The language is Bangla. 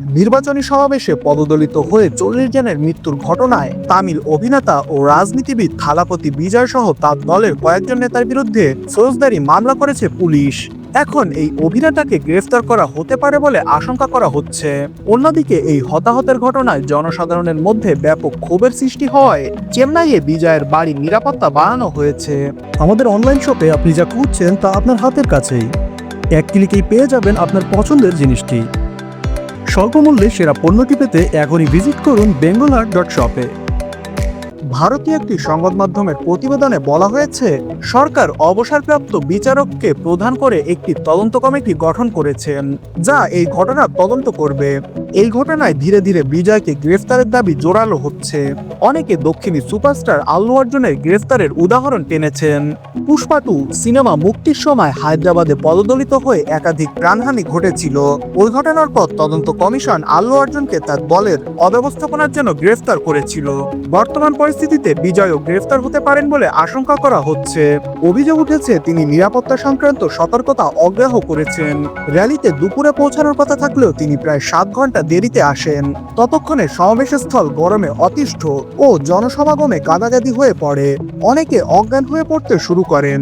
নির্বাচনী সমাবেশে পদদলিত হয়ে চল্লিশ জনের মৃত্যুর ঘটনায় তামিল অভিনেতা ও রাজনীতিবিদ থালাপতি বিজয় সহ তার দলের কয়েকজন নেতার বিরুদ্ধে ফৌজদারি মামলা করেছে পুলিশ। এখন এই অভিনেতাকে গ্রেফতার করা হতে পারে বলে আশঙ্কা করা হচ্ছে। অন্যদিকে এই হতাহতের ঘটনায় জনসাধারণের মধ্যে ব্যাপক ক্ষোভের সৃষ্টি হয়। চেন্নাইয়ে বিজয়ের বাড়ির নিরাপত্তা বাড়ানো হয়েছে। আমাদের অনলাইন শপে আপনি যা খুঁজছেন তা আপনার হাতের কাছেই। এক ক্লিকেই পেয়ে যাবেন আপনার পছন্দের জিনিসটি। স্বল্প মূল্যে সেরা পণ্যটি পেতে এখনই ভিজিট করুন বেঙ্গল ডট শপে ভারতীয় একটি সংবাদ মাধ্যমের প্রতিবেদনে বলা হয়েছে, সরকার অবসরপ্রাপ্ত বিচারককে প্রধান করে একটি তদন্ত কমিটি গঠন করেছেন, যা এই ঘটনার তদন্ত করবে। এই ঘটনায় ধীরে ধীরে বিজয়কে গ্রেফতারের দাবি জোরালো হচ্ছে। অনেকে দক্ষিণী সুপারস্টার আল্লু অর্জুনের গ্রেফতারের উদাহরণ টেনেছেন। পুষ্পা টু সিনেমা মুক্তির সময় হায়দ্রাবাদে পদদলিত হয়ে একাধিক প্রাণহানি ঘটেছিল। ওই ঘটনার পর তদন্ত কমিশন আল্লু অর্জুনকে তার দলের অব্যবস্থাপনার জন্য গ্রেফতার করেছিল। বর্তমান পরিস্থিতিতে বিজয়ও গ্রেফতার হতে পারেন বলে আশঙ্কা করা হচ্ছে। অভিযোগ উঠেছে, তিনি নিরাপত্তা সংক্রান্ত সতর্কতা অগ্রাহ্য করেছেন। র্যালিতে দুপুরে পৌঁছানোর কথা থাকলেও তিনি প্রায় সাত ঘণ্টা দেরিতে আসেন। ততক্ষণে সমাবেশস্থল গরমে অতিষ্ঠ ও জনসমাগমে কাদাগাদি হয়ে পড়ে। অনেকে অজ্ঞান হয়ে পড়তে শুরু করেন।